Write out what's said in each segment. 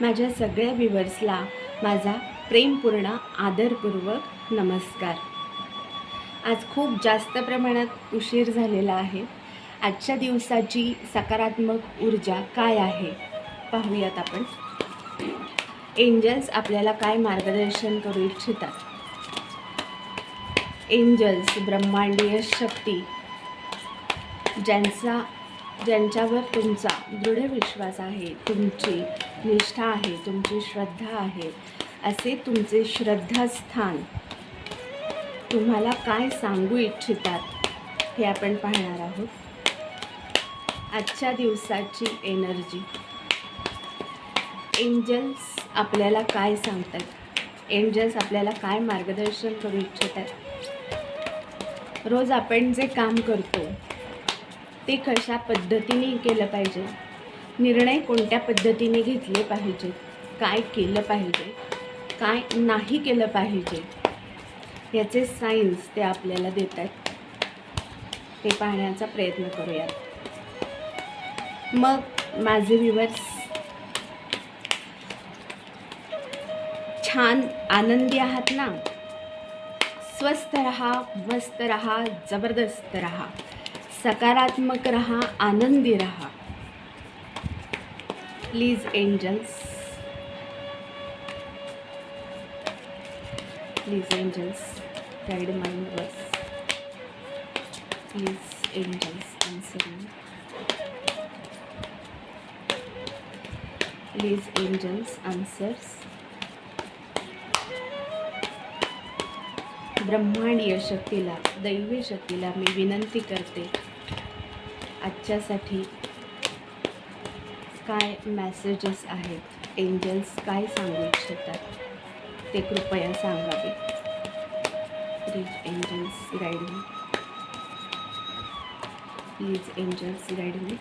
माझ्या सगळ्या व्हिवर्सला माझा प्रेमपूर्ण आदरपूर्वक नमस्कार. आज खूप जास्त प्रमाणात उशीर झालेला आहे. आजच्या दिवसाची सकारात्मक ऊर्जा काय आहे? पाहूयात आपण. एंजल्स आपल्याला काय मार्गदर्शन करू इच्छितात? एंजल्स ब्रह्मांडीय शक्ती ज्यांचा ज्यांच्यावर तुमचा दृढ विश्वास आहे तुमची निष्ठा आहे तुमची श्रद्धा आहे असे तुमचे श्रद्धास्थान तुम्हाला काय सांगू इच्छितात हे आपण पाहणार आहोत. आजच्या दिवसाची एनर्जी. एंजल्स आपल्याला काय सांगतात? एंजल्स आपल्याला काय मार्गदर्शन करू इच्छितात? रोज आपण जे काम करतो ते कशा पद्धतीने केलं पाहिजे. निर्णय कोणत्या पद्धतीने घेतले पाहिजे? काय केलं पाहिजे? काय नाही केलं पाहिजे? याचे सायन्स ते आपल्याला देत आहेत ते पाहण्याचा प्रयत्न करूयात. मग माझे व्ह्युअर्स छान आनंदी आहात ना? स्वस्थ रहा मस्त रहा जबरदस्त रहा. सकारात्मक रहा आनंदी रहा। Please angels please angels guide mind verse please angels answer please angels answers ब्रह्मांडीय शक्तीला दैवी शक्तीला मी विनंती करते. आजच्यासाठी काय मॅसेजेस आहेत? एंजल्स काय सांगू इच्छितात? ते कृपया सांगावे please angels guide me please angels guide me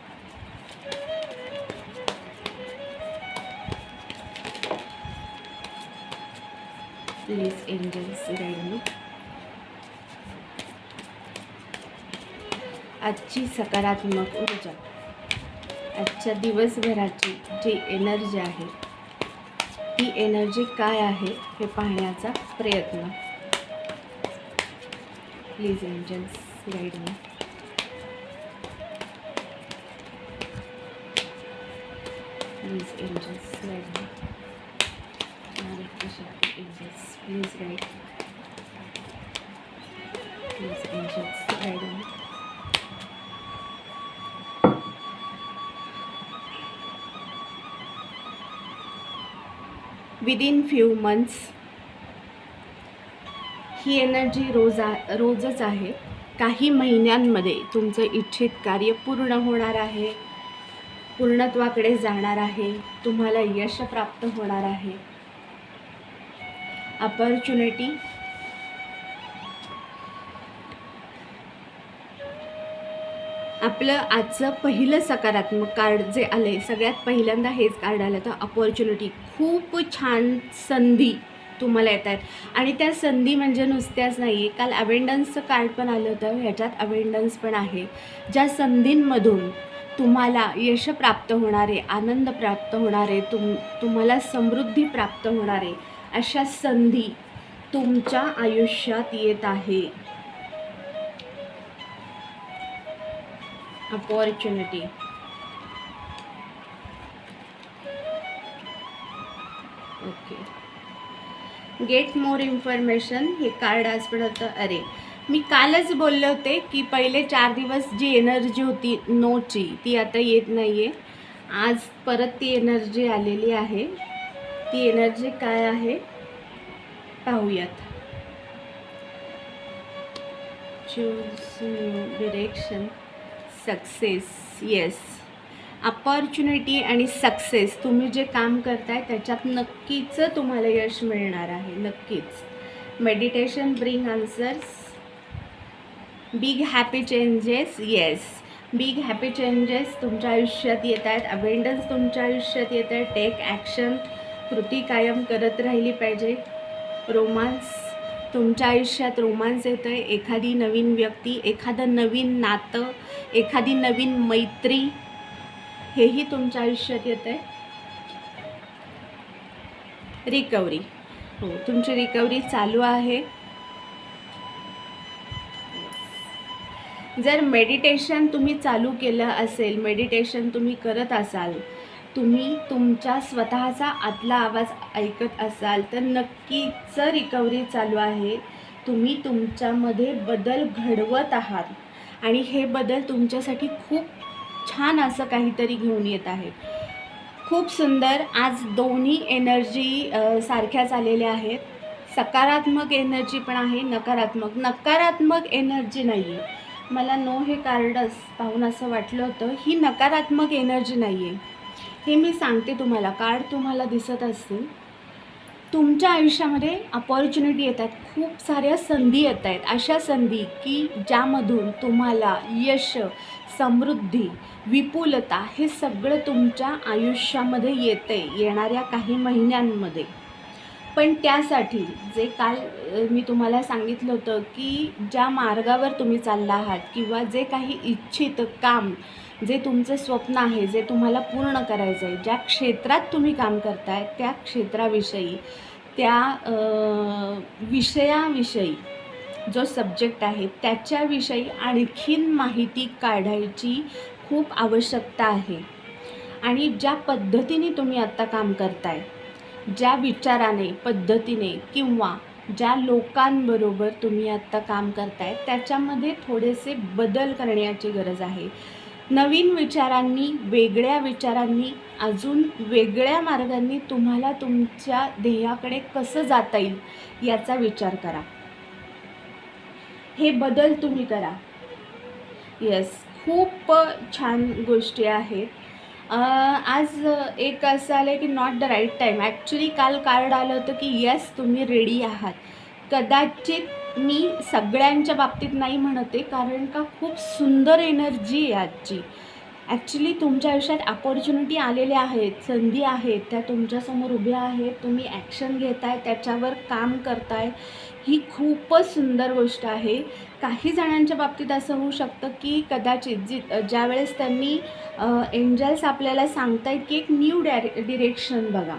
please angels guide me आजची सकारात्मक ऊर्जा. आजच्या दिवसभराची जी एनर्जी आहे ती एनर्जी काय आहे हे पाहण्याचा प्रयत्न. Please angels guide me please angels guide me Maharashtra Shakti angels please guide please angels within few months he energy रोज आ रोजच आहे. काही महिन्यांमध्ये तुमचं इच्छित कार्य पूर्ण होणार आहे. पूर्णत्वाकडे जाणार आहे. तुम्हाला यश प्राप्त होणार आहे. अपॉर्च्युनिटी आपलं आजचं पहिलं सकारात्मक कार्ड जे आले सगळ्यात पहिल्यांदा हेच कार्ड आलं तर अपॉर्च्युनिटी खूप छान संधी तुम्हाला येत आहेत. आणि त्या संधी म्हणजे नुसत्याच नाही आहे काल अवेंडन्सचं कार्ड पण आलं होतं. ह्याच्यात अवेंडन्स पण आहे. ज्या संधींमधून तुम्हाला यश प्राप्त होणारे आनंद प्राप्त होणारे तुम तुम्हाला समृद्धी प्राप्त होणारे अशा संधी तुमच्या आयुष्यात येत आहे. Opportunity okay. Get more information हे कार्ड आज पण होतं. अरे मी कालच बोलले होते की पहिले चार दिवस जी एनर्जी होती नोची ती आता येत नाही आहे आज परत ती एनर्जी आलेली आहे. ती एनर्जी काय आहे? पाहूयात. Choose new direction success yes opportunity आणि सक्सेस तुम्ही जे काम करताय त्याच्यात नक्कीच तुम्हाला यश मिळणार आहे नक्कीच. Meditation bring answers big happy changes yes big happy changes तुमच्या आयुष्यात येत आहेत अवेंडन्स तुमच्या आयुष्यात येत आहे टेक ॲक्शन कृती कायम करत राहिली पाहिजे. रोमांस तुमच्या आयुष्यात रोमांस येतं आहे एखादी नवीन व्यक्ती एखादं नवीन नातं एखादी नवीन मैत्री हेही तुमच्या आयुष्यात येतं आहे रिकव्हरी हो तुमची रिकव्हरी चालू आहे. जर मेडिटेशन तुम्ही चालू केलं असेल मेडिटेशन तुम्ही करत असाल तुम्ही तुमच्या स्वतःचा आतला आवाज ऐकत असाल तर नक्कीच रिकव्हरी चालू आहे. तुम्ही तुमच्यामध्ये बदल घडवत आहात. आणि हे बदल तुमच्यासाठी खूप छान असं काहीतरी घेऊन येत आहे खूप सुंदर आज दोन्ही एनर्जी सारख्याच आलेल्या आहेत. सकारात्मक एनर्जी पण आहे नकारात्मक. नकारात्मक एनर्जी नाही आहे मला नो हे कार्डच पाहून असं वाटलं होतं ही नकारात्मक एनर्जी नाही आहे हे मी सांगते तुम्हाला. कार्ड तुम्हाला दिसत असतील. तुमच्या आयुष्यामध्ये अपॉर्च्युनिटी येतात. खूप साऱ्या संधी येत आहेत. अशा संधी की ज्यामधून तुम्हाला यश समृद्धी विपुलता हे सगळं तुमच्या आयुष्यामध्ये येते येणाऱ्या काही महिन्यांमध्ये. पण त्यासाठी जे काल मी तुम्हाला सांगितलं होतं की ज्या मार्गावर तुम्ही चालला आहात किंवा जे काही इच्छित काम जे तुमचं स्वप्न आहे जे तुम्हाला पूर्ण करायचं आहे ज्या क्षेत्रात तुम्ही काम करताय त्या क्षेत्राविषयी त्या विषयाविषयी जो सब्जेक्ट आहे त्याच्याविषयी आणखीन माहिती काढायची खूप आवश्यकता आहे. आणि ज्या पद्धतीने तुम्ही आत्ता काम करताय ज्या विचाराने पद्धतीने किंवा ज्या लोकांबरोबर तुम्ही आत्ता काम करताय त्याच्यामध्ये थोडेसे बदल करण्याची गरज आहे. नवीन विचारांनी वेगळ्या विचारांनी अजून वेगळ्या मार्गांनी तुम्हाला तुमच्या ध्येयाकडे कसं जाता येईल याचा विचार करा. हे बदल तुम्ही करा. येस खूप छान गोष्टी आहेत. आज एक असं आलं आहे की not the right time actually काल कार्ड आलं होतं की येस तुम्ही रेडी आहात. कदाचित मी सगळ्यांच्या बाबतीत नाही म्हणते कारण का? खूप सुंदर एनर्जी आहे आजची. ॲक्च्युली तुमच्या आयुष्यात अपॉर्च्युनिटी आलेल्या आहेत संधी आहेत त्या तुमच्यासमोर उभ्या आहेत तुम्ही ॲक्शन घेताय त्याच्यावर काम करताय. ही खूपच सुंदर गोष्ट आहे. काही जणांच्या बाबतीत असं होऊ शकतं की कदाचित जी ज्यावेळेस त्यांनी एंजल्स आपल्याला सांगतायत की एक न्यू डायरे डिरेक्शन बघा.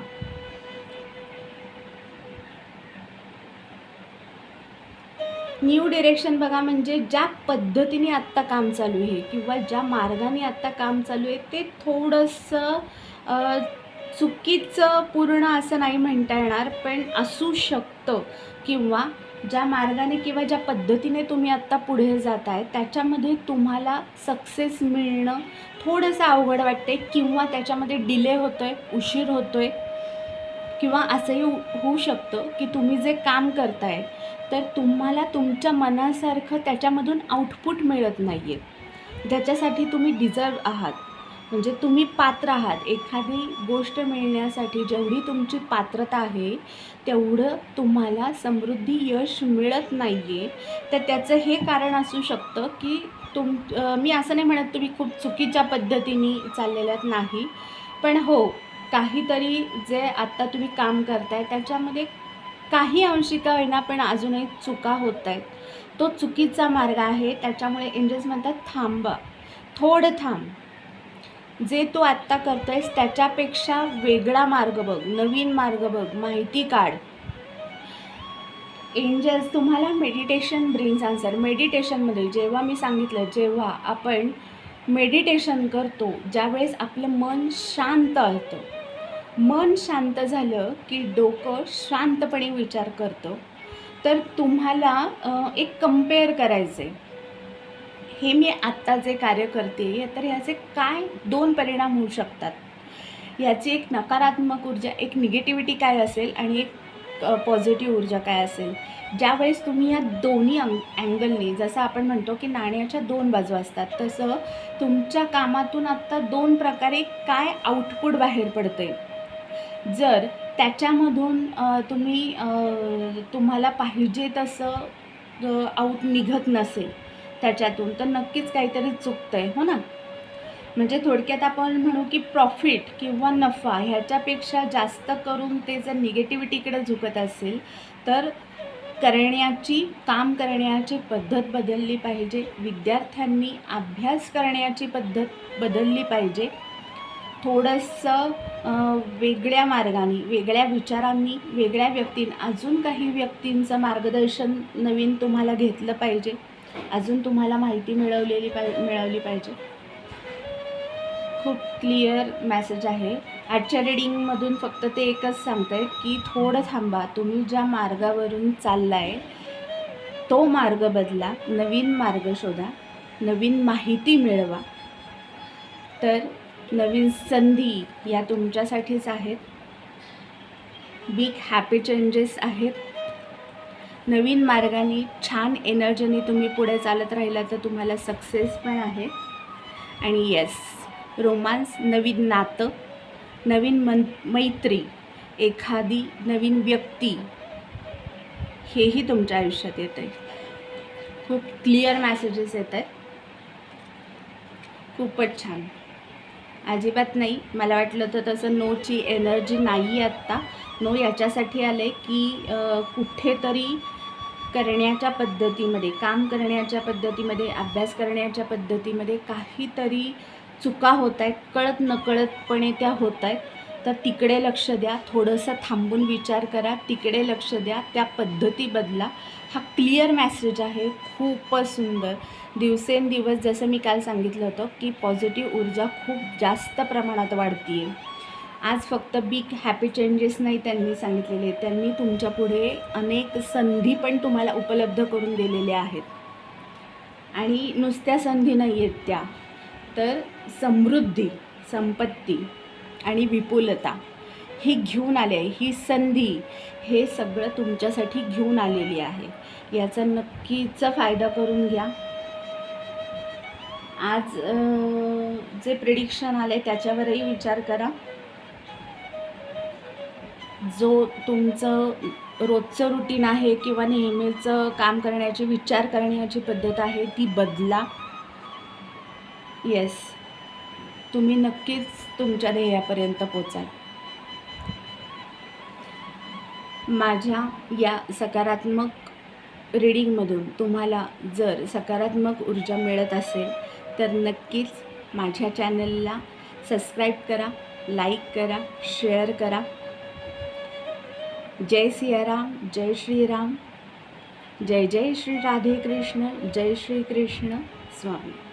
न्यू डिरेक्शन बघा म्हणजे ज्या पद्धतीने आत्ता काम चालू आहे किंवा ज्या मार्गाने आत्ता काम चालू आहे ते थोडंसं चुकीचं पूर्ण असं नाही म्हणता येणार पण असू शकतं. किंवा ज्या मार्गाने किंवा ज्या पद्धतीने तुम्ही आत्ता पुढे जात आहे त्याच्यामध्ये तुम्हाला सक्सेस मिळणं थोडंसं अवघड वाटते किंवा त्याच्यामध्ये डिले होतो आहे उशीर होतो आहे किंवा असंही हो-, होऊ शकतं की तुम्ही जे काम करताय तर तुम्हाला तुमच्या मनासारखं त्याच्यामधून आउटपुट मिळत नाही आहे ज्याच्यासाठी तुम्ही डिझर्व आहात. म्हणजे तुम्ही पात्र आहात. एखादी गोष्ट मिळण्यासाठी जेवढी तुमची पात्रता आहे तेवढं तुम्हाला समृद्धी यश मिळत नाही आहे तर त्याचं हे कारण असू शकतं की तुम मी असं नाही म्हणत तुम्ही खूप चुकीच्या पद्धतीने चाललेल्यात नाही. पण हो काहीतरी जे आत्ता तुम्ही काम करताय त्याच्यामध्ये काही अंशी का होईना पण अजूनही चुका होत आहेत तो चुकीचा मार्ग आहे त्याच्यामुळे एंजल्स म्हणतात थांबा थोडं थांब. जे तू आत्ता करतोयस त्याच्यापेक्षा वेगळा मार्ग बघ नवीन मार्ग बघ माहिती काढ. एंजल्स तुम्हाला मेडिटेशन ब्रिंग्स आन्सर मेडिटेशनमध्ये जेव्हा मी सांगितलं जेव्हा आपण मेडिटेशन करतो ज्यावेळेस आपलं मन शांत होतं. मन शांत झालं की डोकं शांतपणे विचार करतं. तर तुम्हाला एक कंपेअर करायचं आहे हे मी आत्ता जे कार्य करते तर ह्याचे काय दोन परिणाम होऊ शकतात? याची एक नकारात्मक ऊर्जा एक निगेटिव्हिटी काय असेल आणि एक पॉझिटिव्ह ऊर्जा काय असेल? ज्यावेळेस तुम्ही या दोन्ही अंग अँगलनी जसं आपण म्हणतो की नाण्याच्या दोन बाजू असतात तसं तुमच्या कामातून आत्ता दोन प्रकारे काय आउटपुट बाहेर पडतं आहे जर त्याच्यामधून तुम्ही तुम्हाला पाहिजे तसं आऊट निघत नसेल त्याच्यातून तर नक्कीच काहीतरी चुकतं आहे हो ना? म्हणजे थोडक्यात आपण म्हणू की प्रॉफिट किंवा नफा ह्याच्यापेक्षा जास्त करून ते जर निगेटिव्हिटीकडे झुकत असेल तर करण्याची काम करण्याची पद्धत बदलली पाहिजे. विद्यार्थ्यांनी अभ्यास करण्याची पद्धत बदलली पाहिजे. थोडंसं वेगळ्या मार्गाने वेगळ्या विचारांनी वेगळ्या व्यक्तीं अजून काही व्यक्तींचं मार्गदर्शन नवीन तुम्हाला घेतलं पाहिजे. अजून तुम्हाला माहिती मिळवलेली पाहि मिळवली पाहिजे. खूप क्लिअर मॅसेज आहे. आजच्या रिडिंगमधून फक्त ते एकच सांगत आहेत की थोडं थांबा. तुम्ही ज्या मार्गावरून चाललाय तो मार्ग बदला. नवीन मार्ग शोधा. नवीन माहिती मिळवा. तर नवीन संधी या तुमच्यासाठीच आहेत. बिग हॅपी चेंजेस आहेत. नवीन मार्गाने छान एनर्जीने तुम्ही पुढे चालत राहिला तर तुम्हाला सक्सेस पण आहे. आणि येस रोमांस नवीन नातं नवीन मन मैत्री एखादी नवीन व्यक्ती हेही तुमच्या आयुष्यात येत आहे खूप क्लिअर मॅसेजेस येत आहेत खूपच छान. अजिबात नाही. मला वाटलं होतं तसं नोची एनर्जी नाही आहे आत्ता. नो याच्यासाठी आलं आहे की कुठेतरी करण्याच्या पद्धतीमध्ये काम करण्याच्या पद्धतीमध्ये अभ्यास करण्याच्या पद्धतीमध्ये काहीतरी चुका होत आहेत कळत नकळतपणे त्या होत आहेत तर तिकडे लक्ष द्या. थोडंसं थांबून विचार करा. तिकडे लक्ष द्या. त्या पद्धती बदला. हा क्लिअर मॅसेज आहे. खूपच सुंदर. दिवसेंदिवस जसं मी काल सांगितलं होतं की पॉझिटिव्ह ऊर्जा खूप जास्त प्रमाणात वाढती आहे आज फक्त बिग हॅपी चेंजेस नाही त्यांनी सांगितलेले. त्यांनी तुमच्यापुढे अनेक संधी पण तुम्हाला उपलब्ध करून दिलेल्या आहेत. आणि नुसत्या संधी नाही आहेत त्या. तर समृद्धी संपत्ती आणि विपुलता. ही घेऊन आले आहे. ही संधी हे सगळं तुमच्यासाठी घेऊन आलेली आहे. याचा नक्कीच फायदा करून घ्या. आज जे प्रिडिक्शन आले त्याच्यावरही विचार करा. जो तुमचं रोजचं रुटीन आहे किंवा नेहमीचं काम करण्याची विचार करण्याची पद्धत आहे ती बदला. येस तुम्ही नक्कीच तुमच्या ध्येयापर्यंत पोचाल. माझ्या या सकारात्मक रीडिंगमधून तुम्हाला जर सकारात्मक ऊर्जा मिळत असेल तर नक्कीच माझ्या चॅनलला सबस्क्राईब करा लाईक करा शेअर करा. जय सियाराम जय श्रीराम. जय जय श्री राधे कृष्ण जय श्री कृष्ण स्वामी.